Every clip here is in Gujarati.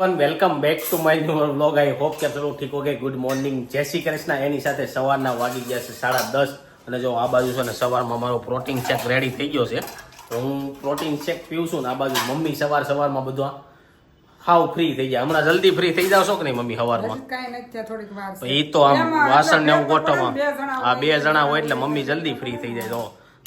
Welcome back to my new vlog I hope કે ચલો ઠીક ઓકે ગુડ મોર્નિંગ જય શ્રી કૃષ્ણ. એની સાથે સવારના વાગી ગયા છે સાડા દસ. અને જો આ બાજુ છે ને સવારમાં મારો પ્રોટીન શેક રેડી થઈ ગયો છે. તો હું પ્રોટીન શેક પીવું છું ને આ બાજુ મમ્મી સવાર સવારમાં બધું હાવ ફ્રી થઈ જાય. હમણાં જલ્દી ફ્રી થઈ જાવ છો કે નહીં મમ્મી સવારમાં. એ તો આમ વાસણ ને એવું ગોઠવવા. આ બે જણા હોય એટલે મમ્મી જલ્દી ફ્રી થઈ જાય. તો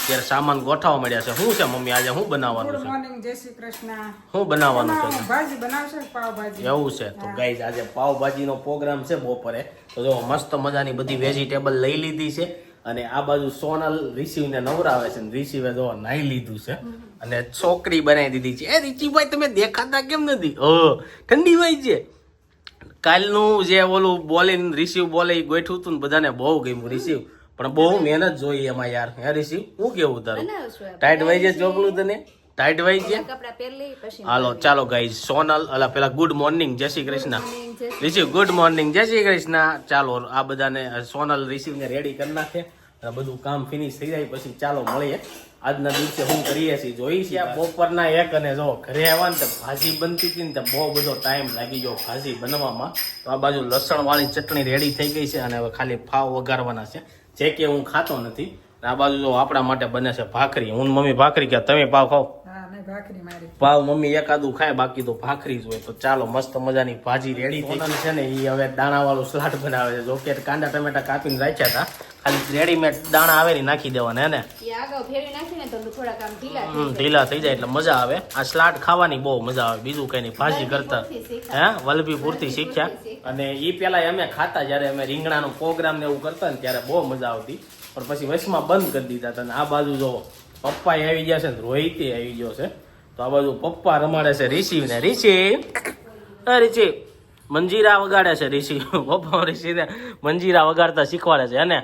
ત્યારે સામાન ગોઠવવા મળ્યા છે. શું છે મમ્મી આજે? શું બનાવવાનું છે? મોર્નિંગ જય શ્રી કૃષ્ણ. શું બનાવવાનું છે? ભાજી બનાવશે પાવભાજી? એવું છે. તો ગાઈઝ આજે પાવભાજીનો પ્રોગ્રામ છે બપોરે. તો જો મસ્ત મજાની બધી વેજીટેબલ લઈ લીધી છે અને આ બાજુ સોનલ રિસીવને નવરાવે છે ને રિસીવે જો નાઈ લીધું છે અને છોકરી બનાવી દીધી છે. એ રીચીભાઈ તમે દેખાતા કેમ નથી? ઓ ઠંડી ભાઈ છે. કાલનું જે ઓલું બોલીને રિસીવ બોલે એ ગોઠવું હતું ને બધાને બહુ ગમ્યું. રિસીવ પણ બહુ મહેનત જોઈ એમાં યાર. હે રિસીવ હું કેવું તારું? ટાઈટ વાઈ છે ચોકલું તને? ટાઈટ વાઈ કપડાં હાલો ચાલો ગાઈઝ સોનલ અલા પેલા ગુડ મોર્નિંગ જય Shri Krishna. Rishi receive good morning જય શ્રી કૃષ્ણ. ચાલો આ બધાને સોનલ ઋષિને રેડી કરી નાખે. અને બધું કામ ફિનિશ થઈ જાય પછી ચાલો મળીએ. આજના દિવસે હું કરીએ છીએ જોઈ છીએ. બપોરના એક અને જો ઘરે આવ્યા ને તો ભાજી બનતી હતી ને તો બહુ બધો ટાઈમ લાગી ગયો ભાજી બનવામાં તો આ બાજુ લસણ વાળી ચટણી રેડી થઈ ગઈ છે અને હવે ખાલી ફાવ વઘારવાના છે. જે કે હું ખાતો નથી, આ બાજુ જો આપણા માટે બને છે ભાખરી. હું મમ્મી ભાખરી કે તમે પાવ ખાઓ. હા ભાખરી મારી. પાવ મમ્મી એકાદું ખાય બાકી તો ભાખરી જ હોય. તો ચાલો મસ્ત મજાની ભાજી રેડી થઈ છે ને એ હવે દાણા વાળું સલાડ બનાવે છે. જો કે કાંદા ટમેટા કાપીને રાખ્યા હતા. ખાલી રેડીમેડ દાણા આવે ને નાખી દેવાના હે ને? એ આગળ ફેરવી નાખીને તો થોડાક આમ ઢીલા થઈ હમ, ઢીલા થઈ જાય એટલે મજા આવે. આ સલાડ ખાવાની બહુ મજા આવે. બીજું કઈ નહીં ભાજી કરતા. હે? વલભી પૂરતી શીખ્યા. અને એ પેલા અમે ખાતા જ્યારે અમે રીંગણાનો પ્રોગ્રામ ને એવું કરતા ને ત્યારે બહુ મજા આવતી. પણ પછી વચમાં બંધ કરી દીધા હતા. આ બાજુ જો પપ્પા આવી ગયા છે ને રોહિતે આવી ગયો છે. તો આ બાજુ પપ્પા રમાડે છે રિશિવ ને એ રિશિવ મંજીરા વગાડે છે રિશિવ પપ્પા રિશિવને મંજીરા વગાડતા શીખવાડે છે ને?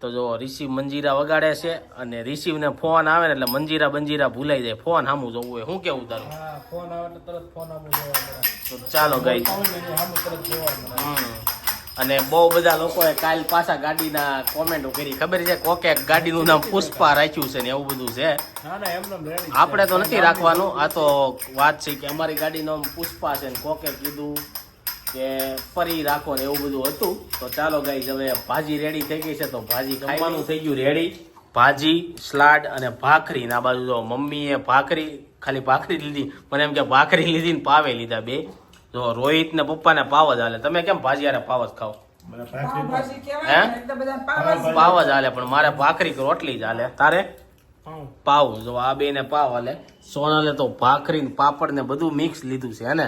તો જો રિસીવ મંજીરા વગાડે છે અને રિસીવને ફોન આવે ને એટલે મંજીરા બંજીરા ભૂલાઈ જાય. ફોન સામું જોવું હોય. શું કેવું તારું? ફોન આવે તરત ફોન તો ચાલો ગઈ અને બહુ બધા લોકોએ કાલ પાછા ગાડીના કોમેન્ટો કરી. ખબર છે? કોકે ગાડીનું નામ પુષ્પા રાખ્યું છે ને એવું બધું છે. આપણે તો નથી રાખવાનું. આ તો વાત છે કે અમારી ગાડીનું નામ પુષ્પા છે ને કોકે કીધું કે ફરી રાખો ને એવું બધું હતું. તો ચાલો ગાઈઝ હવે ભાજી રેડી થઈ ગઈ છે તો ભાજી ખાવાનું. થઈ ગયું રેડી ભાજી સલાડ અને ભાખરી. ના બાજુ જો મમ્મીએ ભાખરી ખાલી ભાખરી લીધી. મને એમ કે ભાખરી લીધી ને પાવે લીધા બે. જો રોહિત ને પપ્પાને પાવ જ હાલે. તમે કેમ ભાજી હારે પાવ જ ખાઓ? ને પાવ જ. હાલે પણ મારે ભાખરી કે રોટલી જ હાલે. તારે? પાવ. જો આ બે ને પાવ હાલે. સોનાલે તો ભાખરી ને પાપડ ને બધું મિક્સ લીધું છે હે ને?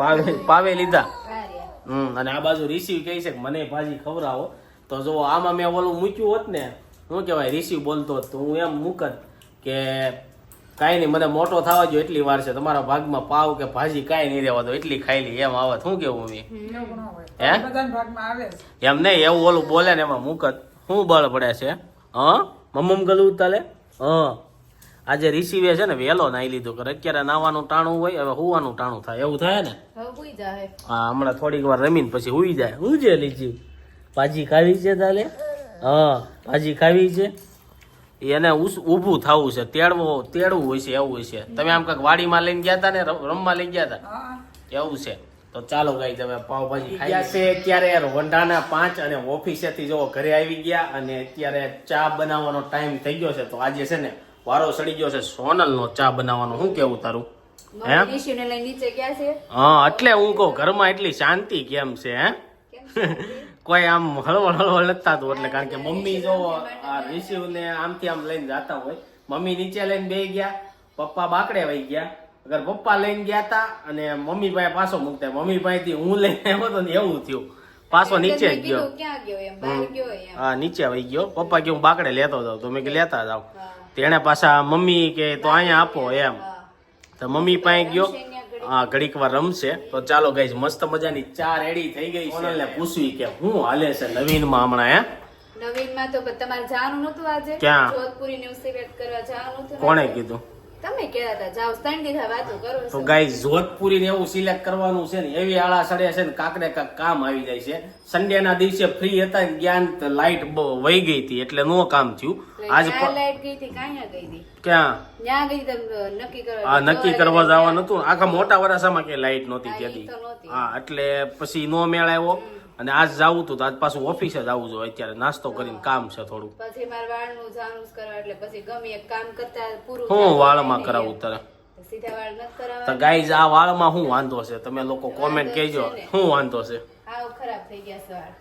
પાવે પાવે લીધા. હમ અને આ બાજુ રિસીવ કહે છે કે મને ભાજી ખવડાવો. તો જો આમાં મેં ઓલું મૂક્યું હોત ને શું કહેવાય રિસીવ બોલતો હોત તો હું એમ મૂકત કે કાંઈ નહીં મને મોટો થવા જો એટલી વાર છે. તમારા ભાગમાં પાવ કે ભાજી કાંઈ નહીં રહેવા દો એટલી ખાયલી એમ આવત શું કેવું મેં હે? આવે. એમ નહીં એવું ઓલું બોલે ને એમાં મુકત. શું બળ પડે છે? હ? મમ્મમ ગલું તાલે? હ. આજે રિસીવે છે ને વહેલો નાઈ લીધું કરે. અત્યારે નાવાનું ટાણું હોય હવે હુવાનું ટાણું થાય. એવું થાય ને. હા હમણાં થોડીક વાર રમીને પછી હુઈ જાય. હું જે લીચી ભાજી ખાવી છે તાલે? હા ભાજી ખાવી છે? એને ઊભું થવું છે તેડવો તેડવું હોય છે એવું હોય છે. તમે આમ કાંઈક વાડીમાં લઈને ગયા હતા ને રમવા લઈ ગયા હતા એવું છે. તો ચાલો ગાઈ તમે પાવભાજી ગયા છે અત્યારે રોંઢાના પાંચ અને ઓફિસેથી જો ઘરે આવી ગયા અને અત્યારે ચા બનાવવાનો ટાઈમ થઈ ગયો છે તો આજે છે ને વારો સડી ગયો છે. સોનલનો ચા બનાવવાનો. શું કેવું તારું? હે? હા એટલે હું કહું ઘરમાં એટલી શાંતિ કેમ છે હે? કોઈ આમ હળવળ હળવળ નથી થતું એટલે કારણ કે મમ્મી જો આ રિસીવ ને આમથી આમ લઈને જતા હોય મમ્મી નીચે લઈને બે ગયા પપ્પા બાકડે વહી ગયા. અગર પપ્પા લઈને ગયા હતા અને મમ્મી પાસે પાછો મૂકતા મમ્મી પાસેથી હું લઈને આવ્યો તો ને એવું થયું. પાછો નીચે ગયો. હા નીચે વહી ગયો. પપ્પા કે હું બાકડે લેતો જાઉં. તો મેં કે લેતા જાવ હા. તેણે પાછા મમ્મી કે તો અહીંયા આપો એમ. તો મમ્મી પાસે ગયો. ઘડીક. હા ઘડીક વાર રમશે. તો ચાલો ગઈ મસ્ત મજાની ચા રેડી થઈ ગઈ છે. પૂછવી કે હું હાલે છે નવીનમાં હમણાં હે? નવીનમાં તો તમારે જવાનું નતું આજે? ક્યાં? જોધપુરી ન્યૂઝ કરવા જવાનું હતું કોણે કીધું? તમે કહેતા વાતો કરો તો ગાઈ જોધપુરી ને એવું સિલેક્ટ કરવાનું છે ને એવી આળા સડે છે ને કાંક કાક કામ આવી જાય છે. સન્ડે ના દિવસે ફ્રી હતા ને જ્ઞાન લાઈટ વહી ગઈ હતી એટલે નો કામ થયું. આજ લાઈટ ગઈ હતી કાંઈ ગઈ હતી? ક્યાં? ત્યાં ગઈ નક્કી કરવા આ નક્કી કરવા જવાનું હતું આખા મોટા વરાસામાં કે લાઈટ નહોતી હા, ત્યાંથી હા એટલે પછી નો મેળ આવ્યો. અને આજ જાવું હતું તો આજ પાછું ઓફિસે જ આવવું જોઈએ અત્યારે. નાસ્તો કરીને કામ છે થોડું પછી મારે વાળનું જાણું કરવા એટલે પછી ગમે એક કામ કરતા પૂરું હું વાળમાં કરાવું તારે? તો ગાઈઝ આ વાળમાં શું વાંધો છે? તમે લોકો કોમેન્ટ કહેજો. શું વાંધો છે?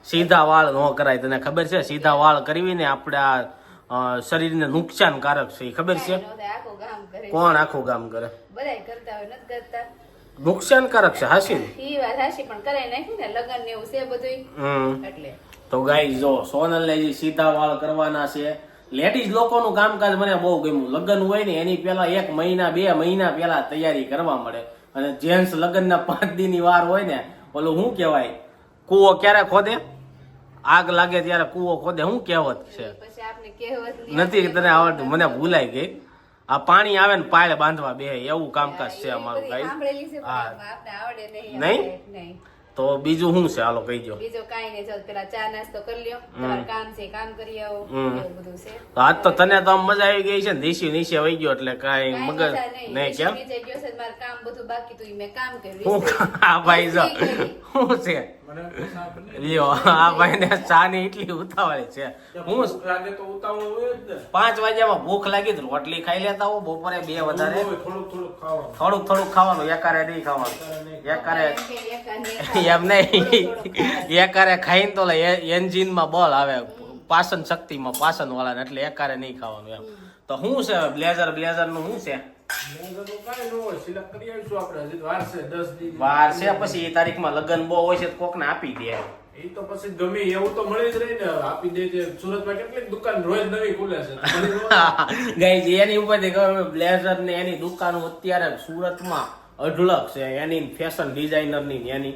સીધા વાળ ન કરાય. તને ખબર છે? સીધા વાળ કરવીને આપણે આ શરીરને નુકસાનકારક છે. એ ખબર છે? કોણ આખું કામ કરે? બધાય કરતા હોય નથી કરતા. નુકસાનકારક છે હાસી ઈ વાત હાચી પણ કરાય નાખ્યું ને લગન ને એવું છે બધું એટલે. તો ગાઈ જો સોનલ ને જે સીધા વાળ કરવાના છે લેડીઝ લોકોનું કામકાજ મને બહુ ગમ્યું. લગ્ન હોય ને એની પેલા એક મહિના બે મહિના પેલા તૈયારી કરવા મળે. અને જેન્ટ્સ લગ્નના પાંચ દિનની વાર હોય ને ઓલું શું કહેવાય? કૂવો ક્યારે ખોદે? આગ લાગે ત્યારે કૂવો ખોદે શું કહેવત છે? નથી તને આવડતું મને ભૂલાઈ ગઈ. આ પાણી આવે ને પાળે બાંધવા બે એવું કામકાજ છે અમારું આવડે નહીં. તો બીજું શું છે? હાલો કહી દો બીજો કાંઈ નહીં ચાલ પેલા ચા નાસ્તો કરી લ્યો. તમારે કામ છે કામ કરી આવો. એવું બધું છે. તો આજ તો તને તો આમ મજા આવી ગઈ છે ને દેશી નીચે વહી ગયો એટલે કાંઈ કાંઈ મગજ નહીં. નહીં કેમ? નીચે ગયો છે મારે કામ બધું બાકી તું મેં કામ કર્યું હું આ ભાઈ જો. શું છે? લ્યો આ ભાઈને ચા ની એટલી ઉતાવળી છે. હું લાગે તો ઉતાવળ હોય જ ને. પાંચ વાગ્યામાં ભૂખ લાગી તો રોટલી ખાઈ લેતા હો બપોરે બે વધારે. થોડુંક થોડુંક ખાવાનું. થોડુંક થોડુંક ખાવાનું એકારે નહીં ખાવાનું. એકારે એમ નહીં. એકારે ખાઈને તો એન્જિનમાં બળ આવે પાચન શક્તિમાં પાચન વાળા એટલે એકારે નહીં ખાવાનું એમ. તો શું છે બ્લેઝર બ્લેઝરનું શું છે? ન વાર છે પછી એ તારીખમાં લગ્ન બહુ હોય છે તો કોકને આપી દે. એ તો પછી ગમે એવું તો મળી જ રહી ને. આપી દે સુરતમાં કેટલીક દુકાન રોજ નવી ખુલે છે. ગાઈઝ એની ઉપરથી ખબર બ્લેઝર ને એની દુકાનો અત્યારે સુરતમાં અઢળક છે. એની ફેશન ડિઝાઇનરની એની.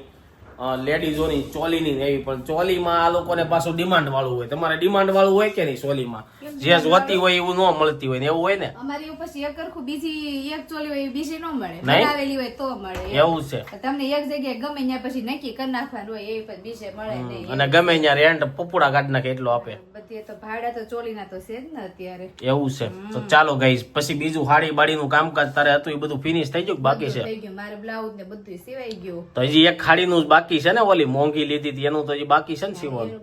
લેડીઝોની ચોલીની ને એવી પણ ચોલીમાં આ લોકોને પાછું ડિમાન્ડ વાળું હોય. તમારે ડિમાન્ડ વાળું હોય કે નહીં ચોલીમાં? જે જોતી હોય એવું ન મળતી હોય ને એવું હોય ને? અમારી પછી એક સરખું બીજી એક ચોલી હોય બીજી ન મળે? બનાવેલી હોય તો મળે એવું છે. તમને એક જગ્યાએ ગમે ત્યાં પછી નક્કી કરી નાખવાનું હોય એવી પછી બીજે મળે નહીં. અને ગમે ત્યાં રેન્ટ પપુડા કાઢ નાખે એટલો આપે. બધી તો ભાડા તો ચોલીના તો છે જ ને અત્યારે. એવું છે. તો ચાલો ગઈ પછી બીજું હાડી બાડીનું કામકાજ તારે હતું એ બધું ફિનિશ થઈ ગયું બાકી છે? થઈ ગયું. મારે બ્લાઉઝ ને બધું સિવાય ગયું. તો હજી એક ખાડીનું જ બાકી છે ને ઓલી મોંઘી લીધી હતી એનું તો હજી બાકી છે ને સીવવાનું.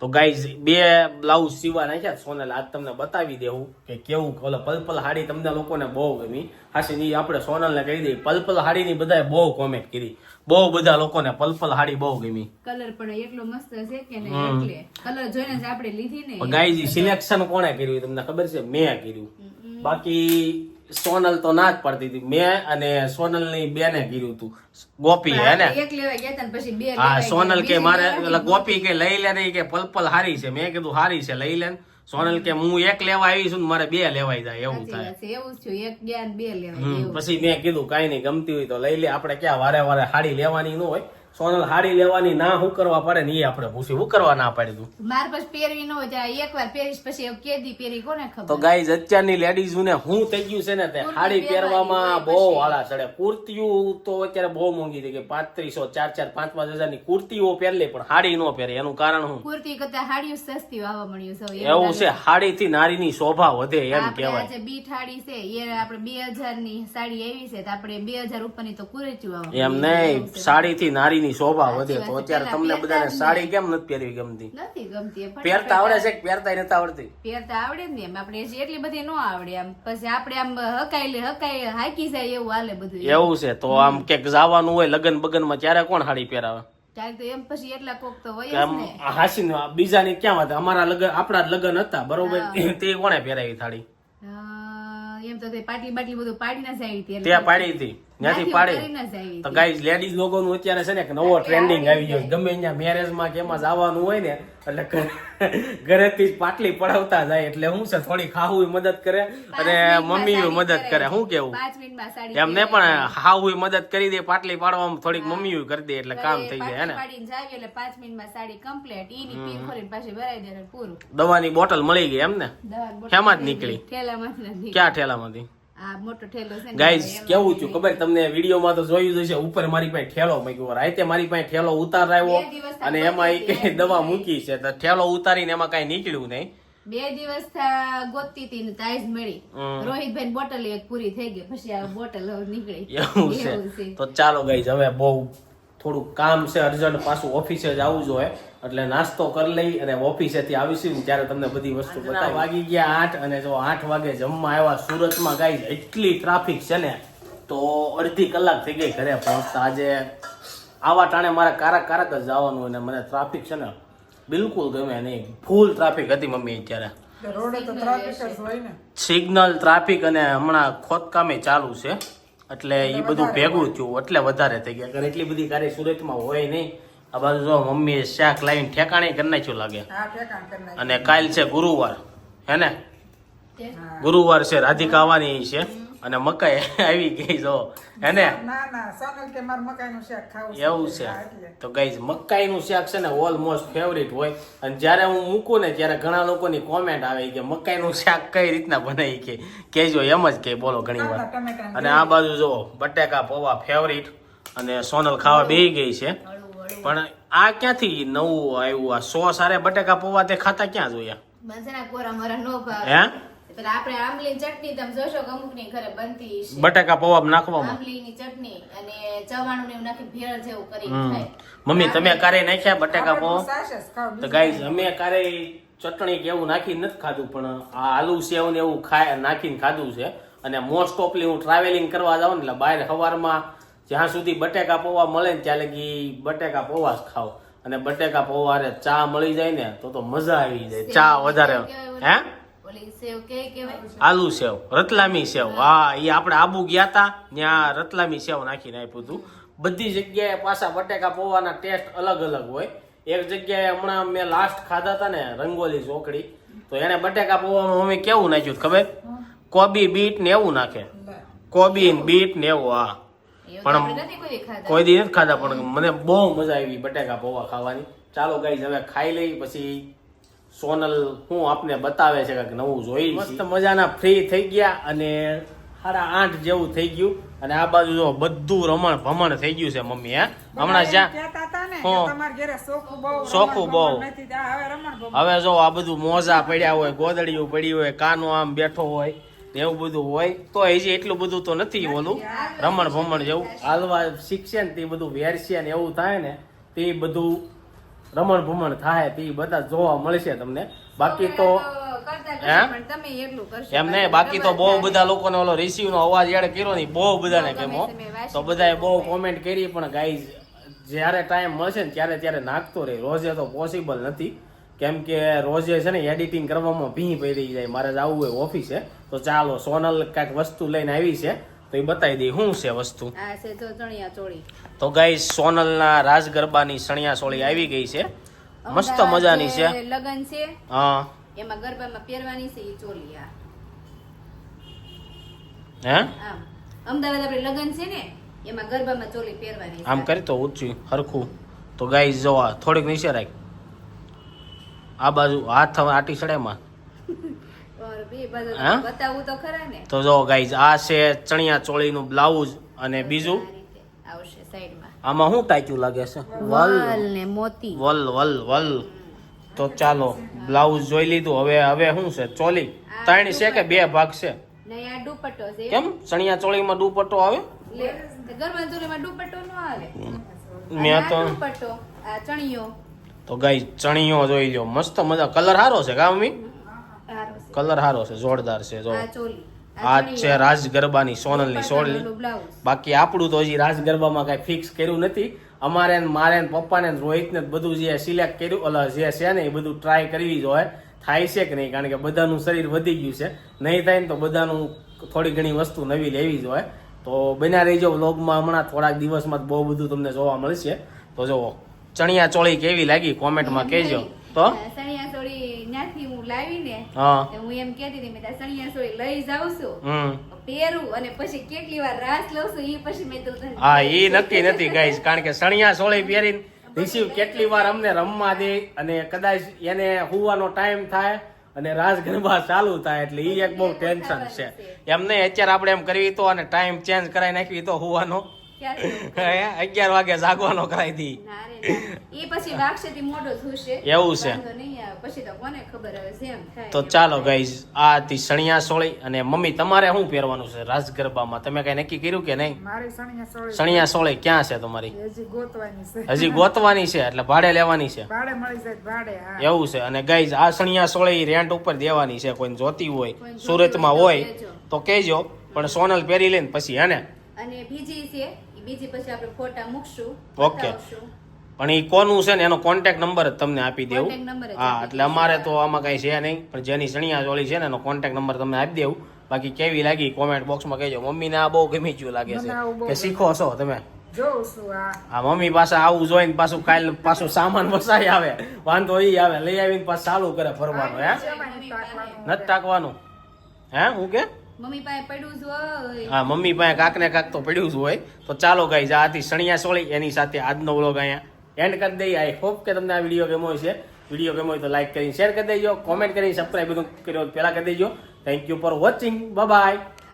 તો ગાઈઝ બે બ્લાઉઝ સીવા નાખ્યા સોનલ આજ તમને બતાવી દેવું કે કેવું ઓલો પલપલ હાડી તમને લોકોને બહુ ગમી. હાસી ની આપણે સોનલને કહી દઈએ પલપલ હાડીની બધાએ બહુ કોમેન્ટ કરી. બહુ બધા લોકોને પલપલ હાડી બહુ ગમી. કલર પણ એટલો મસ્ત છે કે નહીં? એટલે કલર જોઈને જ આપણે લીધી ને. ગાઈઝ સિલેક્શન કોણે કર્યું તમને ખબર છે? મેં કર્યું. બાકી સોનલ તો ના જ પડતી હતી. મેં અને સોનલની બેને કર્યું હતું ગોપી હે ને એક લેવા ગયા તા પછી બે હા સોનલ કે મારે એટલે ગોપી કે લઈ લે નહીં કે પલપલ હારી છે. મેં કીધું હારી છે લઈ લે ને. સોનલ કે હું એક લેવા આવી છું ને મારે બે લેવાય જાય એવું થાય. પછી મેં કીધું કઈ નહીં ગમતી હોય તો લઈ લે. આપણે ક્યાં વારે વારે હાડી લેવાની ન હોય. સોનલ હાડી લેવાની ના હું કરવા પડે ને એ આપણે પૂછી હું કરવા ના પાડી દઉં? માર પછી પહેરવી ન જાય એકવાર પહેરીશ પછી હવે કેદી પહેરી કોને તો ગાઈઝ અત્યારની લેડીઝ ને હું થઈ ગયું છે ને તે હાડી પહેરવામાં બહુ વાળા ચડે. કુર્તીઓ તો અત્યારે બહુ મોંઘી થઈ ગઈ. પાંત્રીસો ચાર ચાર પાંચ પાંચ હજારની કુર્તીઓ પહેરલી પણ હાડી ન પહેરે. એનું કારણ હું કુર્તી કરતા હાડીઓ સસ્તી આવવા મળ્યું છે એવું છે. હાડી થી નારીની શોભા વધે એમ કહેવાય આજે બી થાળી છે. એ આપણે બે હજારની સાડી એવી છે તો આપણે બે હજાર ઉપરની તો કુરેચું આવે એમ નહીં સાડી થી નારીની શોભા વધે તો અત્યારે તમને બધાને સાડી કેમ નથી પહેરવી ગમતી? નથી ગમતી પહેરતા આવડે છે કે પહેરતા નથી આવડતી? પહેરતા આવડે ને એમ આપણે એટલી બધી ન આવડે આમ. પછી આપણે આમ હકાઈ લે હકાઈ હાકી જાય એવું હાલે બધું. એવું છે તો આમ ક્યાંક જવાનું હોય લગન બગનમાં ત્યારે કોણ સાડી પહેરાવે? બીજા ની. કે ક્યાં વાત? અમારા લગન આપણા જ લગન હતા બરોબર? તે કોણે પહેરાવી થાળી? હા, એમ તો તે પાટલી બાટલી બધું પાડી ના જાય હતી ત્યાં પાડી હતી. ત્યાંથી પાડી. તો ગાઈઝ લેડીઝ લોકો નું અત્યારે છે ને એક નવો ટ્રેન્ડિંગ આવી ગયો ગમે ત્યાં મેરેજમાં કે એમાં જવાનું હોય ને એટલે ઘરેથી જ પાટલી પડાવતા જાય એટલે શું છે થોડી ખાવું મદદ કરે અને મમ્મી મદદ કરે. શું કેવું? એમને પણ ખાવું મદદ કરી દે પાટલી પાડવામાં થોડીક મમ્મી કરી દે એટલે કામ થઈ જાય હે ને? દવાની બોટલ મળી ગઈ એમ ને? શેમાં જ નીકળી. ક્યાં ઠેલામાંથી? ગાઈઝ કેવું છું ખબર તમને વિડીયોમાં તો જોયું જ હશે ઉપર મારી પાસે ઠેલો મૂક્યો રાતે મારી પાસે ઠેલો ઉતારાયો અને એમાં એ દવા મૂકી છે. તો ઠેલો ઉતારીને એમાં કઈ નીકળ્યું નહીં. બે દિવસ ગોતતી હતી ને તાઈજ મળી. રોહિતભાઈ બોટલ એક પૂરી થઈ ગઈ પછી આ બોટલ નીકળી. એવું છે. તો ચાલો ગાઈઝ હવે બહુ થોડું કામ છે અર્જન્ટ પાછું ઓફિસે જ આવવું જોઈએ એટલે નાસ્તો કરી લઈ અને ઓફિસેથી આવીશું ને ત્યારે તમને બધી વસ્તુ બતાવી વાગી ગયા આઠ અને જો આઠ વાગે જમવા આવ્યા સુરતમાં ગાઈ એટલી ટ્રાફિક છે ને તો અડધી કલાક થઈ ગઈ ઘરે પહોંચતા. આજે આવા ટાણે મારે કારક કારક જ જવાનું અને મને ટ્રાફિક છે ને બિલકુલ ગમે નહીં. ફૂલ ટ્રાફિક હતી મમ્મી અત્યારે. રોડે તો ટ્રાફિક જ હોય ને. સિગ્નલ ટ્રાફિક અને હમણાં ખોદકામે ચાલુ છે. એટલે એ બધું ભેગું થયું એટલે વધારે થઈ ગયા. કારણ એટલી બધી કાર્ય સુરતમાં હોય નહીં. આ બાજુ જો મમ્મીએ શાક લાવીને ઠેકાણે કરી નાખ્યું લાગે. અને કાલ છે ગુરુવાર હે ને? ગુરુવાર છે રાધિકા આવવાની છે. અને મકાઈ આવી ગઈ જો હે ને? ના ના સોનલ કે મારે મકાઈનું શાક ખાવું એવું છે. તો ગાઈઝ મકાઈનું શાક છે ને ઓલમોસ્ટ ફેવરિટ હોય. અને જ્યારે હું મૂકું ને ત્યારે ઘણા લોકોની કોમેન્ટ આવે કે મકાઈનું શાક કઈ રીતના બનાવી કે કહેજો એમ જ કે બોલો ઘણી વાર. અને આ બાજુ જો બટેકા પૌવા ફેવરિટ અને સોનલ ખાવા બેહી ગઈ છે. પણ આ ક્યાંથી નવું આવ્યું? આ સો સારે બટેકા પૌવા તે ખાતા ક્યાં જોયા? મસાલા કોરા મારા નો ભાવે. હે? પેલા આપણે આંબલી ચટણી તમે જોશો કે અમુકની ઘરે બનતી છે. બટેકા પૌવા નાખવામાં. આંબલી ચટણી અને ચવાણું ને એવું નાખી ભેળ જેવું કરી ખાય. મમ્મી તમે કારે નાખ્યા બટાકા પૌવા તો ગાઈઝ અમે કારે ચટણી કે એવું નાખી નથી ખાધું પણ આ આલુ સેવ ને એવું ખાય નાખીને ખાધું છે. અને મોસ્ટ ઓફલી હું ટ્રાવેલિંગ કરવા જાઉં ને એટલે બહાર સવારમાં જ્યાં સુધી બટેકા પૌવા મળે ને ત્યાં લગી બટેકા પૌવા જ ખાવ. અને બટેકા પૌવા ચા મળી જાય ને તો તો મજા આવી જાય. ચા વધારે હે? આલુ સેવ રતલામી સેવ. હા એ આપણે આબુ ગયા હતા ત્યાં રતલામી સેવ નાખીને આપ્યું હતું બધી જગ્યાએ પાછા બટેકા પૌવાના ટેસ્ટ અલગ અલગ હોય. એક જગ્યાએ હમણાં મેં લાસ્ટ ખાધા હતા ને રંગોલી ચોકડી તો એને બટેકા પૌવામાં અમે કેવું નાખ્યું ખબર? કોબી બીટ ને એવું નાખે. કોબી બીટ ને એવું હા. પણ કોઈ દી નથી ખાધા પણ મને બહુ મજા આવી બટેકા પૌવા ખાવાની. ચાલો ગાઈઝ હવે ખાઈ લઈ પછી સોનલ હું આપને બતાવે છે કે નવું જોઈ મસ્ત મજાના ફ્રી થઈ ગયા અને સાડા આઠ જેવું થઈ ગયું. અને આ બાજુ જો બધું રમણ ભમણ થઈ ગયું છે મમ્મી હે? હમણાં જ્યાં ચોખ્ખું બહુ, હવે રમણ ભમણ. હવે જો આ બધું મોજા પડ્યા હોય ગોદડીઓ પડી હોય કાનો આમ બેઠો હોય ને એવું બધું હોય તો હજી એટલું બધું તો નથી ઓલું રમણ ભમણ જેવું. હાલવા શીખશે ને તે બધું વેરશે ને એવું થાય ને તે બધું રમણ ભમણ થાય તે બધા જોવા મળશે તમને. બાકી તો એમ નહીં બાકી તો બહુ બધા લોકોને ઓલો રિસીવ નો અવાજ એડ કર્યો ને બહુ બધાને ગમો તો બધાએ બહુ કોમેન્ટ કરી પણ ગાઈઝ જ્યારે ટાઈમ મળશે ને ત્યારે ત્યારે નાખતો રહે. રોજે તો પોસિબલ નથી. કેમ કે રોજે છે ને એડિટિંગ કરવામાં ભીં પડી જાય. મારે જવું હોય ઓફિસે તો ચાલો સોનલ કાંઈક વસ્તુ લઈને આવી છે. તો એ બતાવી દઈ શું છે વસ્તુ? આ છે જો ચણિયા ચોળી. તો ગાઈઝ સોનલના ગરબાની સણિયા સોળી આવી ગઈ છે. મસ્ત મજાની છે. લગન છે હા. એમાં ગરબામાં પહેરવાની છે એ ચોલી આ. હે? અમદાવાદ આપણે લગન છે ને એમાં ગરબામાં ચોલી પહેરવાની આમ કરી તો ઊંચું હરખું. તો ગાઈઝ જોવા થોડીક નીચે રાખ. આ બાજુ હાથ આટી સડેમાં તો તો જો ગાઈઝ આ છે ચણિયા ચોળીનું બ્લાઉઝ અને બીજું? આમાં શું ટાંક્યું લાગે છે? વલ ને મોતી. વલ વલ વલ. તો ચાલો બ્લાઉઝ જોઈ લીધું. હવે હવે શું છે? ચોલી. ત્રણ છે કે બે ભાગ છે? ને આ દુપટ્ટો છે. કેમ? ચણિયા ચોળીમાં દુપટ્ટો આવે? લે મેં તો ચણિયો. તો ગાઈઝ ચણિયો જોઈ લ્યો. મસ્ત મજા. કલર સારો છે કા મમ્મી? કલર સારો છે જોરદાર છે જો. આ છે રાજ ગરબાની સોનલની બ્લાઉઝ બાકી આપણું તો હજી રાજ ગરબામાં કઈ ફિક્સ કર્યું નથી. અમારે ને મારે ને પપ્પાને રોહિતને બધું જે સિલેક્ટ કર્યું ઓલા જે છે ને એ બધું ટ્રાય કરવી જોઈએ થાય છે કે નહીં? કારણ કે બધાનું શરીર વધી ગયું છે. નહીં થાય ને તો બધાનું થોડી ઘણી વસ્તુ નવી લેવી જ હોય. તો બન્યા રહીજો વ્લોગમાં હમણાં થોડાક દિવસમાં બહુ બધું તમને જોવા મળશે. તો જુઓ ચણિયા ચોળી કેવી લાગી? કોમેન્ટમાં કહેજો. તો? સણિયા સોળી ન્યાથી હું લાવીને હું. એમ કહેતી હતી મેં સણિયા સોળી લઈ જાઉં છું. પહેરું અને પછી કેટલી વાર રાસ લઉં છું એ પછી મેં તો હા એ નક્કી નથી ગાઈસ કારણ કે સણિયા સોળી પહેરીને રિસીવ કેટલી વાર અમને રમવા દે અને કદાચ એને હોવાનો ટાઈમ થાય અને રાસ ગરબા ચાલુ થાય એટલે એ એક બહુ ટેન્શન છે. એમ નહીં અત્યારે આપણે એમ કરવી તો અને ટાઈમ ચેન્જ કરાવી નાખવી તો હોવાનો. અગિયાર વાગે જાગવાનો કરાવી દી. એ પછી વાગશેથી મોઢો થશે એવું છે. વાંધો નહીં આવે. પછી તો કોને ખબર હવે જેમ થાય તો ચાલો ગાઈઝ આ હતી સણિયા સોળી અને મમ્મી તમારે શું પહેરવાનું છે રાસ ગરબામાં તમે કઈ નક્કી કર્યું કે નહીં? મારી સણિયા સોળી. ક્યાં છે તમારી? હજી ગોતવાની છે. હજી ગોતવાની છે એટલે ભાડે લેવાની છે. ભાડે મળી જાય ભાડે એવું છે. અને ગાઈઝ આ સણિયા સોળી રેન્ટ ઉપર દેવાની છે. કોઈને જોતી હોય સુરતમાં હોય હોય તો કહેજો. પણ સોનલ પહેરી લઈને પછી હે ને? અને બીજી છે બીજી પછી આપણે ફોટા મૂકશું ઓકે. પણ એ કોનું છે ને એનો કોન્ટેક્ટ નંબર જ તમને આપી દેવું. હા એટલે અમારે તો આમાં કઈ છે નહીં પણ જેની સણિયા ચોળી છે ને એનો કોન્ટેક નંબર તમને આપી દેવું. બાકી કેવી લાગી કોમેન્ટ બોક્સમાં કહેજો. મમ્મીને આ બહુ ગમી ગયું લાગે છે. કે શીખો છો તમે? હા મમ્મી પાસે આવું જોઈને પાછું કાલ પાછું સામાન વસાઈ આવે. વાંધો એ આવે. લઈ આવીને પાછું ચાલુ કરે ફરવાનું હે? નથી તાકવાનું હે હું કે? મમ્મી પાસે પડ્યું હા, મમ્મી પાસે કાક ને કાક તો પડ્યું જ હોય. તો ચાલો ગાઈઝ જા આથી સણિયા સોળી, એની સાથે આજનો વ્લોગ અહીંયા એન્ડ કરી દઈએ. આઈ હોપ કે તમને આ વીડિયો ગમ્યો છે વીડિયો ગમ્યો હોય તો લાઈક કરીને શેર કરી દેજો કોમેન્ટ કરીને સબસ્ક્રાઈબ બધું કર્યો પહેલા કરી દેજો. Thank you for watching bye